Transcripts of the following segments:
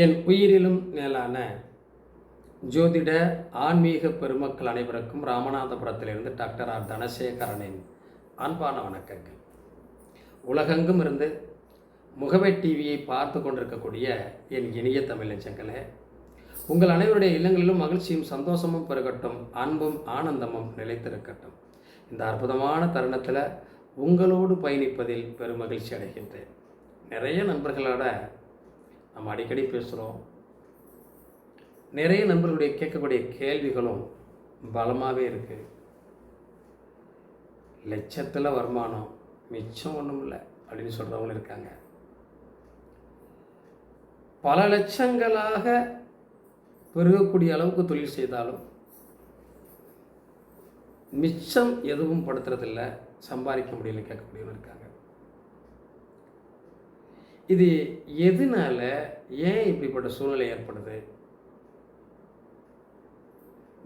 என் உயிரிலும் மேலான ஜோதிட ஆன்மீக பெருமக்கள் அனைவருக்கும் ராமநாதபுரத்திலிருந்து டாக்டர் ஆர் தனசேகரனின் அன்பான வணக்கங்கள். உலகெங்கும் இருந்து முகவை டிவியை பார்த்து கொண்டிருக்கக்கூடிய என் இனிய தமிழ் நெஞ்சங்களே உங்கள் அனைவருடைய இல்லங்களிலும் மகிழ்ச்சியும் சந்தோஷமும் பெருகட்டும் அன்பும் ஆனந்தமும் நிலைத்திருக்கட்டும். இந்த அற்புதமான தருணத்தில் உங்களோடு பயணிப்பதில் பெருமகிழ்ச்சி அடைகின்றேன். நிறைய நண்பர்களோட நம்ம அடிக்கடி பேசுகிறோம் நிறைய நண்பர்களுடைய கேட்கக்கூடிய கேள்விகளும் பலமாகவே இருக்குது லட்சத்தில் வருமானம் மிச்சம் ஒன்றும் இல்லை அப்படின்னு சொல்கிறவங்களும் இருக்காங்க. பல லட்சங்களாக பெருகக்கூடிய அளவுக்கு தொழில் செய்தாலும் மிச்சம் எதுவும் படுத்துறதில்ல சம்பாதிக்க முடியல கேட்கக்கூடியவங்க இருக்காங்க. இது எதனால ஏன் இப்படிப்பட்ட சூழ்நிலை ஏற்படுது?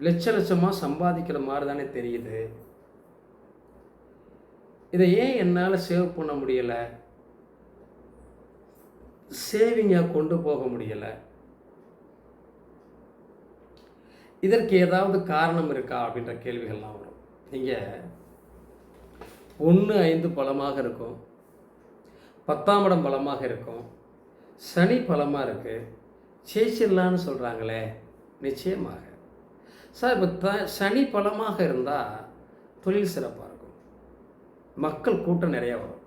லட்ச லட்சமாக சம்பாதிக்கிற மாதிரி தானே தெரியுது. இதை ஏன் என்னால் சேவ் பண்ண முடியலை? சேவிங்காக கொண்டு போக முடியலை? இதற்கு ஏதாவது காரணம் இருக்கா அப்படின்ற கேள்விகள்லாம் வரும். நீங்கள் ஒன்று ஐந்து பலமாக இருக்கும். பத்தாம் இடம் பலமாக இருக்கும். சனி பலமாக இருக்குது சேச்சிடலான்னு சொல்கிறாங்களே நிச்சயமாக. சார் இப்போ த சனி பலமாக இருந்தால் தொழில் சிறப்பாக இருக்கும். மக்கள் கூட்டம் நிறையா வரும்.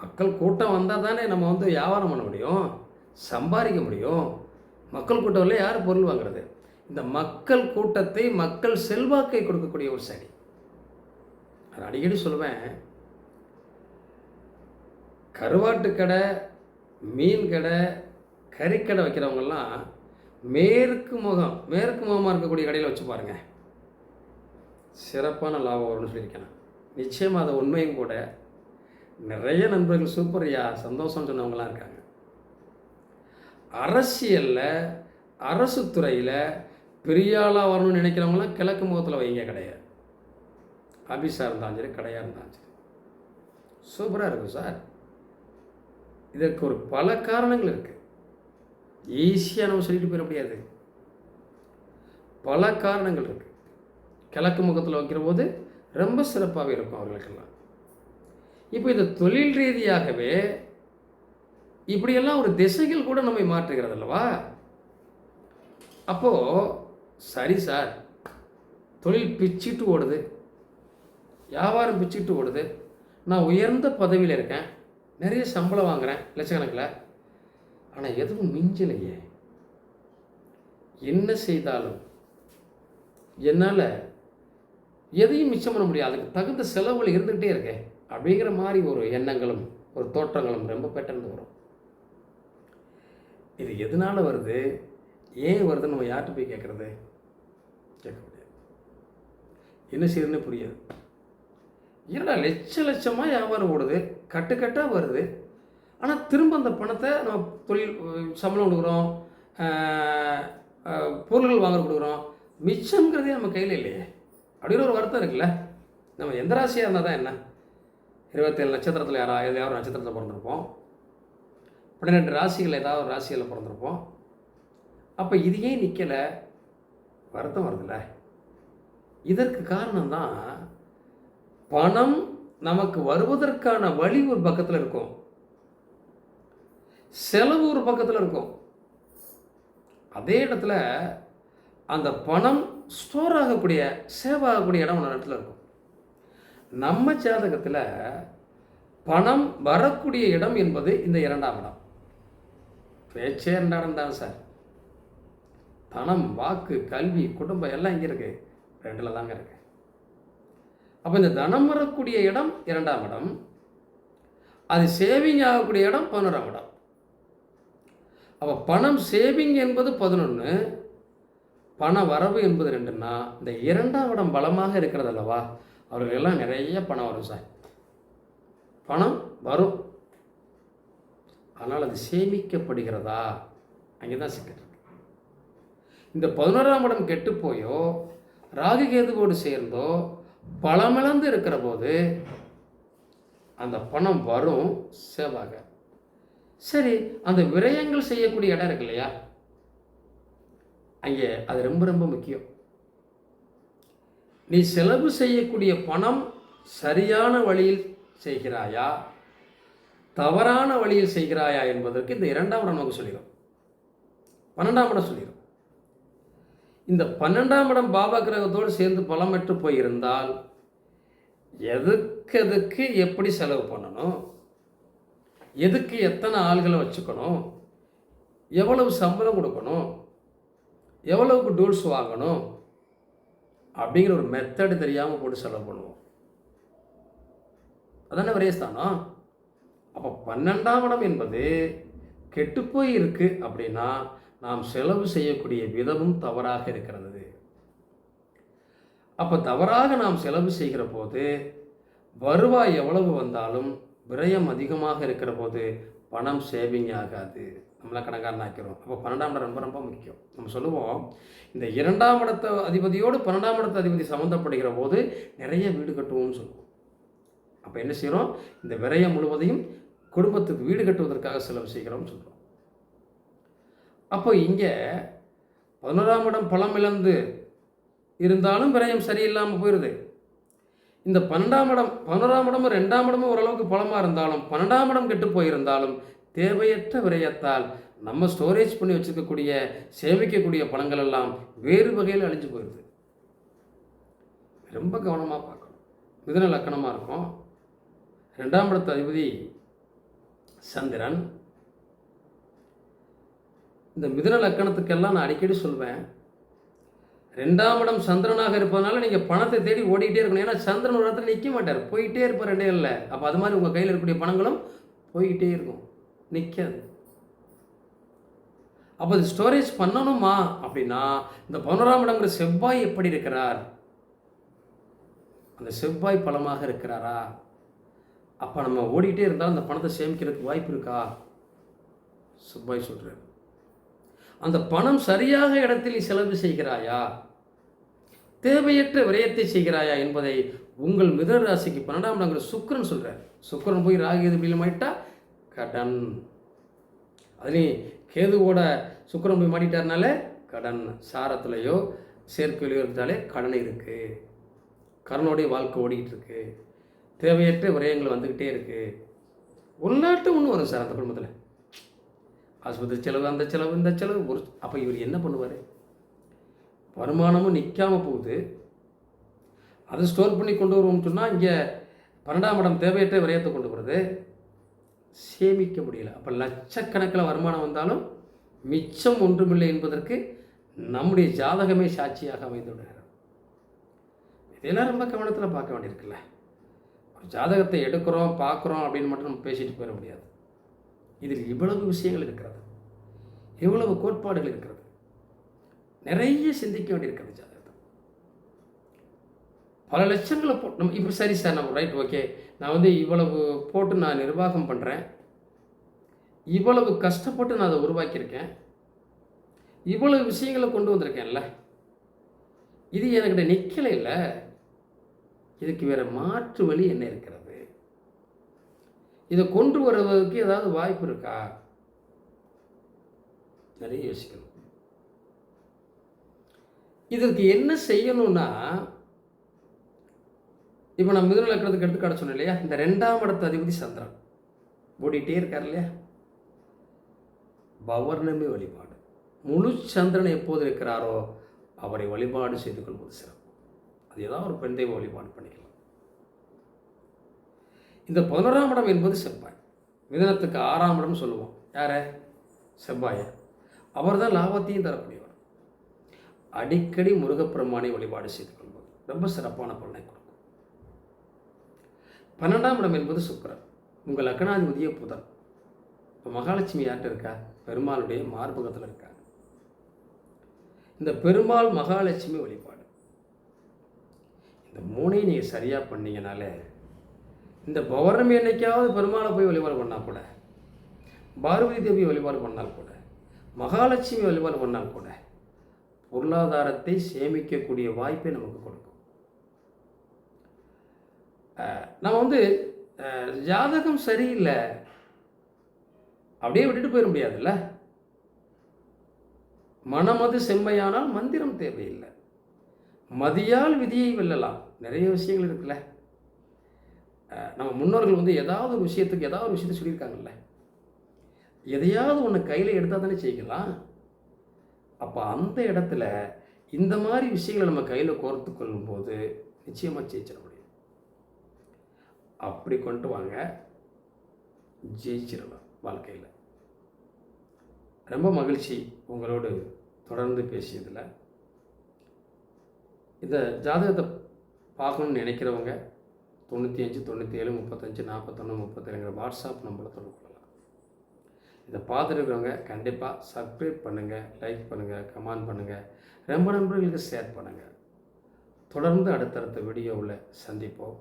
மக்கள் கூட்டம் வந்தால் தானே நம்ம வந்து வியாபாரம் பண்ண முடியும் சம்பாதிக்க முடியும். மக்கள் கூட்டம் இல்லை யார் பொருள் வாங்குறது? இந்த மக்கள் கூட்டத்தை மக்கள் செல்வாக்கை கொடுக்கக்கூடிய ஒரு சனி. நான் அடிக்கடி சொல்லுவேன் கருவாட்டு கடை மீன் கடை கறிக்கடை வைக்கிறவங்கெல்லாம் மேற்கு முகம் மேற்கு முகமாக இருக்கக்கூடிய கடையில் வச்சு பாருங்கள் சிறப்பான லாபம் வரும்னு சொல்லியிருக்கேன். நிச்சயமாக அது உண்மையும் கூட. நிறைய நண்பர்கள் சூப்பர்யா சந்தோஷம் சொன்னவங்களாம் இருக்காங்க. அரசியலில் அரசு துறையில் பெரியாளாக வரணும்னு நினைக்கிறவங்களாம் கிழக்கு முகத்தில் வைங்க கிடையாது ஆஃபீஸாக இருந்தாலும் சரி கடையாக இருந்தாலும் சரி. சூப்பராக இருக்கும் சார். இதற்கு ஒரு பல காரணங்கள் இருக்குது ஈஸியாக நம்ம சொல்லிட்டு போயிட முடியாது. பல காரணங்கள் இருக்குது கிழக்கு முகத்தில் வைக்கிற போது ரொம்ப சிறப்பாகவே இருக்கும் அவர்களுக்கெல்லாம். இப்போ இந்த தொழில் ரீதியாகவே இப்படியெல்லாம் ஒரு திசைகள் கூட நம்மை மாற்றுகிறது அல்லவா? அப்போது சரி சார். தொழில் பிச்சிட்டு ஓடுது. வியாபாரம் பிச்சிட்டு ஓடுது. நான் உயர்ந்த பதவியில் இருக்கேன். நிறைய சம்பளம் வாங்குறேன் லட்சக்கணக்கில். ஆனால் எதுவும் மிஞ்சலையே. என்ன செய்தாலும் என்னால் எதையும் மிச்சம் பண்ண முடியாது. அதுக்கு தகுந்த செலவுகள் இருந்துகிட்டே இருக்கேன் அப்படிங்கிற மாதிரி ஒரு எண்ணங்களும் ஒரு தோற்றங்களும் ரொம்ப பெட்டர்ந்து வரும். இது எதனால வருது? ஏன் வருதுன்னு நம்ம யார்கிட்ட போய் கேட்குறது? கேட்க முடியாது. என்ன செய்யுதுன்னு புரியாது. என்னடா லட்ச லட்சமாக வியாபாரம் ஓடுது? கட்டுக்கட்டாக வருது. ஆனால் திரும்ப அந்த பணத்தை நம்ம தொழில் சம்பளம் கொடுக்குறோம் பொருள்கள் வாங்க கொடுக்குறோம். மிச்சங்கிறதே நம்ம கையில் இல்லையே. அப்படின்னு ஒரு வருத்தம் இருக்குல்ல. நம்ம எந்த ராசியாக இருந்தால் தான் என்ன? இருபத்தேழு நட்சத்திரத்தில் யாரா ஏதாவது நட்சத்திரத்தில் பிறந்திருப்போம். பன்னிரெண்டு ராசிகள் ஏதாவது ஒரு ராசிகளில் பிறந்திருப்போம். அப்போ இது ஏன் நிற்கலை வருத்தம் வருதுல்ல. இதற்கு காரணம் தான் பணம் நமக்கு வருவதற்கான வழி ஒரு பக்கத்தில் இருக்கும். செலவு ஒரு பக்கத்தில் இருக்கும். அதே இடத்துல அந்த பணம் ஸ்டோர் ஆகக்கூடிய சேவ் ஆகக்கூடிய இடம் ஒரு இடத்துல இருக்கும். நம்ம ஜாதகத்தில் பணம் வரக்கூடிய இடம் என்பது இந்த இரண்டாம் இடம். பேச்சே இரண்டாம் தான் சார். பணம் வாக்கு கல்வி குடும்பம் எல்லாம் இங்கே இருக்குது ரெண்டில் தாங்க இருக்குது அப்போ இந்த தனம் வரக்கூடிய இடம் இரண்டாம் இடம். அது சேவிங் ஆகக்கூடிய இடம் பதினோராம் இடம். அப்போ பணம் சேவிங் என்பது பதினொன்று பண வரவு என்பது ரெண்டுன்னா இந்த இரண்டாம் இடம் பலமாக இருக்கிறது அல்லவா? அவர்களெல்லாம் நிறைய பணம் வரும் சார். பணம் வரும். ஆனால் அது சேமிக்கப்படுகிறதா? அங்கே தான் சிக்கல் இந்த பதினோராம் இடம் கெட்டு போயோ ராகு கேதுவோடு சேர்ந்தோ பலமிழந்து இருக்கிற போது அந்த பணம் வரும் சேவாக சரி அந்த விரயங்கள் செய்யக்கூடிய இடம் இருக்கு இல்லையா? அங்கே அது ரொம்ப ரொம்ப முக்கியம். நீ செலவு செய்யக்கூடிய பணம் சரியான வழியில் செய்கிறாயா? தவறான வழியில் செய்கிறாயா என்பதற்கு இந்த இரண்டாம் இடம் நமக்கு சொல்லிடும் பன்னெண்டாம் இடம் சொல்லிடும் இந்த பன்னெண்டாம் இடம் பாபா கிரகத்தோடு சேர்ந்து பலமற்று போயிருந்தால் எதுக்கு எதுக்கு எப்படி செலவு பண்ணணும்? எதுக்கு எத்தனை ஆள்களை வச்சுக்கணும்? எவ்வளவு சம்பளம் கொடுக்கணும்? எவ்வளவுக்கு டூல்ஸ் வாங்கணும்? அப்படிங்கிற ஒரு மெத்தடு தெரியாமல் போட்டு செலவு பண்ணுவோம். அதானே விரயஸ்தானம் அப்போ பன்னெண்டாம் இடம் என்பது கெட்டுப்போய் இருக்குது அப்படின்னா நாம் செலவு செய்யக்கூடிய விதமும் தவறாக இருக்கிறது. அப்போ தவறாக நாம் செலவு செய்கிற போது வருவாய் எவ்வளவு வந்தாலும் விரயம் அதிகமாக இருக்கிற போது பணம் சேவிங் ஆகாது. நம்மள கணக்காரன் ஆக்கிறோம் அப்போ பன்னெண்டாம் இடம் ரொம்ப ரொம்ப முக்கியம். நம்ம சொல்லுவோம் இந்த இரண்டாம் இடத்த அதிபதியோடு பன்னெண்டாம் இடத்த அதிபதி சம்மந்தப்படுகிற போது நிறைய வீடு கட்டுவோம்னு சொல்லுவோம். அப்போ என்ன செய்கிறோம் இந்த விரயம் முழுவதையும் குடும்பத்துக்கு வீடு கட்டுவதற்காக செலவு செய்கிறோம்னு சொல்கிறோம் அப்போ இங்கே பதினோராம் இடம் பலம் இழந்து இருந்தாலும் விரயம் சரியில்லாமல் போயிடுது இந்த பன்னெண்டாம் இடம் பதினோராம் இடமும் ரெண்டாம் இடமும் ஓரளவுக்கு பலமாக இருந்தாலும் பன்னெண்டாம் இடம் கெட்டு போயிருந்தாலும் தேவையற்ற விரயத்தால் நம்ம ஸ்டோரேஜ் பண்ணி வச்சுருக்கக்கூடிய சேமிக்கக்கூடிய பணங்கள் எல்லாம் வேறு வகையில் அழிஞ்சு போயிடுது ரொம்ப கவனமாக பார்க்கணும். மிதன லக்கணமாக இருக்கும். ரெண்டாம் இடத்து அதிபதி சந்திரன் இந்த மிதுன லக்கணத்துக்கெல்லாம் நான் அடிக்கடி சொல்வேன். ரெண்டாம் இடம் சந்திரனாக இருப்பதனால நீங்கள் பணத்தை தேடி ஓடிக்கிட்டே இருக்கணும். ஏன்னா சந்திரன் ஒரு இடத்துல நிற்க மாட்டார். போயிட்டே இருப்பார் ரெண்டே இல்லை. அப்போ அது மாதிரி உங்கள் கையில் இருக்கக்கூடிய பணங்களும் போய்கிட்டே இருக்கும். நிற்காது அப்போ அது ஸ்டோரேஜ் பண்ணணுமா அப்படின்னா இந்த பதினோராம் இடங்கிற செவ்வாய் எப்படி இருக்கிறார்? அந்த செவ்வாய் பலமாக இருக்கிறாரா? அப்போ நம்ம ஓடிக்கிட்டே இருந்தால் அந்த பணத்தை சேமிக்கிறதுக்கு வாய்ப்பு இருக்கா? செவ்வாய் சொல்கிறார் அந்த பணம் சரியாக இடத்தில் செலவு செய்கிறாயா? தேவையற்ற விரயத்தை செய்கிறாயா என்பதை உங்கள் மிதன ராசிக்கு பன்னெண்டாம் இடங்கிற சுக்கரன் சொல்கிறார் சுக்கரன் போய் ராகு எது மாட்டா கடன். அதுலேயும் கேதுவோட சுக்கரன் போய் மாட்டிட்டாருனால கடன். சாரத்துலேயோ சேர்க்கையிலையோ இருந்தாலே கடன் இருக்குது கடனுடைய வாழ்க்கை ஓடிக்கிட்டு இருக்கு. தேவையற்ற விரயங்கள் வந்துக்கிட்டே இருக்குது உள்நாட்டு ஒன்று வரும் சார் அந்த குடும்பத்தில். ஆஸ்பத்திரி செலவு அந்த செலவு இந்த செலவு. ஒரு அப்போ இவர் என்ன பண்ணுவார்? வருமானமும் நிற்காமல் போகுது. அதை ஸ்டோர் பண்ணி கொண்டு வருவோம்னு சொன்னால் இங்கே பன்னெண்டாம் இடம் தேவையற்ற விரயத்தை கொண்டு வருது சேமிக்க முடியல. அப்போ லட்சக்கணக்கில் வருமானம் வந்தாலும் மிச்சம் ஒன்றுமில்லை என்பதற்கு நம்முடைய ஜாதகமே சாட்சியாக அமைந்து விடுகிறது. இதெல்லாம் ரொம்ப கவனத்தில் பார்க்க வேண்டியிருக்குல்ல. ஒரு ஜாதகத்தை எடுக்கிறோம் பார்க்குறோம் அப்படின்னு மட்டும் நம்ம பேசிட்டு போயிட முடியாது. இதில் இவ்வளவு விஷயங்கள் இருக்கிறது? இவ்வளவு கோட்பாடுகள் இருக்கிறது? நிறைய சிந்திக்க வேண்டியிருக்கிறது ஜாதகத்தை. பல லட்சங்களை போ நம்ம இப்போ சரி சார் நம்ம ரைட் ஓகே நான் வந்து இவ்வளவு போட்டு நான் நிர்வாகம் பண்ணுறேன் இவ்வளவு கஷ்டப்பட்டு நான் அதை உருவாக்கியிருக்கேன். இவ்வளவு விஷயங்களை கொண்டு வந்திருக்கேன்ல. இது என்கிட்ட நிற்கலை இல்லை. இதுக்கு வேறு மாற்று வழி என்ன இருக்கிறது? இதை கொண்டு வருவதற்கு ஏதாவது வாய்ப்பு இருக்கா? நிறைய யோசிக்கணும். இதற்கு என்ன செய்யணும்னா இப்போ நான் மிதுன லக்கணத்துக்கு எடுத்துக்காட்ட சொன்னேன் இல்லையா? இந்த ரெண்டாம் இடத்து அதிபதி சந்திரன். ஓடிட்டே இருக்கார் இல்லையா? பௌர்ணமி வழிபாடு. முழு சந்திரன் எப்போது இருக்கிறாரோ அவரை வழிபாடு செய்து கொள்வது சிறப்பு. அது ஏதாவது ஒரு பெண் தெய்வ வழிபாடு பண்ணிக்கலாம். இந்த பதினோராம் இடம் என்பது செவ்வாய். மிதனத்துக்கு ஆறாம் இடம் சொல்லுவோம். யார? செவ்வாயை. அவர் தான் லாபத்தையும் தரக்கூடியவர். அடிக்கடி முருகப்பெருமானை வழிபாடு செய்து கொள்வது. ரொம்ப சிறப்பான பலனை கொடுக்கும். பன்னெண்டாம் இடம் என்பது சுக்கரன். உங்கள் லக்னாதிபதியே புதன். இப்போ மகாலட்சுமி யார்கிட்ட இருக்கா? பெருமாளுடைய மார்பகத்தில் இருக்கா? இந்த பெருமாள் மகாலட்சுமி வழிபாடு. இந்த மூணையும் நீங்கள் சரியாக பண்ணீங்கனாலே இந்த பௌர்ணமி என்னைக்காவது பெருமாளை போய் வழிபாடு பண்ணால் கூட பார்வதி தேவி வழிபாடு பண்ணால் கூட மகாலட்சுமி வழிபாடு பண்ணால் கூட பொருளாதாரத்தை சேமிக்கக்கூடிய வாய்ப்பை நமக்கு கொடுக்கும். நம்ம வந்து ஜாதகம் சரியில்லை அப்படியே விட்டுட்டு போயிட முடியாதுல்ல? மனமது செம்மையானால் மந்திரம் தேவையில்லை. மதியால் விதியை வெல்லலாம். நிறைய விஷயங்கள் இருக்குல்ல? நம்ம முன்னோர்கள் வந்து ஏதாவது ஒரு விஷயத்துக்கு ஏதாவது ஒரு விஷயத்தை சொல்லியிருக்காங்கல்ல. எதையாவது ஒன்று கையில் எடுத்தால் தானே செய்யலாம். அப்போ அந்த இடத்துல இந்த மாதிரி விஷயங்களை நம்ம கையில் கோர்த்து கொள்ளும்போது நிச்சயமாக ஜெயிச்சிட முடியும். அப்படி கொண்டு வாங்க. ஜெயிச்சிடலாம் வாழ்க்கையில். ரொம்ப மகிழ்ச்சி உங்களோடு தொடர்ந்து பேசியதில். இந்த ஜாதகத்தை பார்க்கணும்னு நினைக்கிறவங்க தொண்ணூற்றி அஞ்சு தொண்ணூற்றி ஏழு முப்பத்தஞ்சு நாற்பத்தொன்று முப்பத்தேழுங்கிற வாட்ஸ்அப் நம்பரில் தொடர்பு கொள்ளலாம் இதை பார்த்துருக்கிறவங்க கண்டிப்பாக சப்ஸ்கிரைப் பண்ணுங்கள் லைக் பண்ணுங்கள் கமெண்ட் பண்ணுங்கள் ரொம்ப நண்பர்களுக்கு ஷேர் பண்ணுங்கள் தொடர்ந்து அடுத்தடுத்த வீடியோவில் சந்திப்போம்.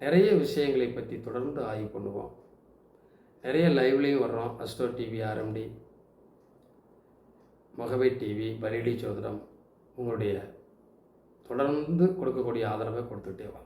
நிறைய விஷயங்களை பற்றி தொடர்ந்து ஆய்வு பண்ணுவோம். நிறைய லைவ்லேயும் வர்றோம். அஸ்டோ டிவி ஆர்எம்டி மகவை டிவி பலிடி சோதரம் உங்களுடைய தொடர்ந்து கொடுக்கக்கூடிய ஆதரவை கொடுத்துக்கிட்டே வாங்க.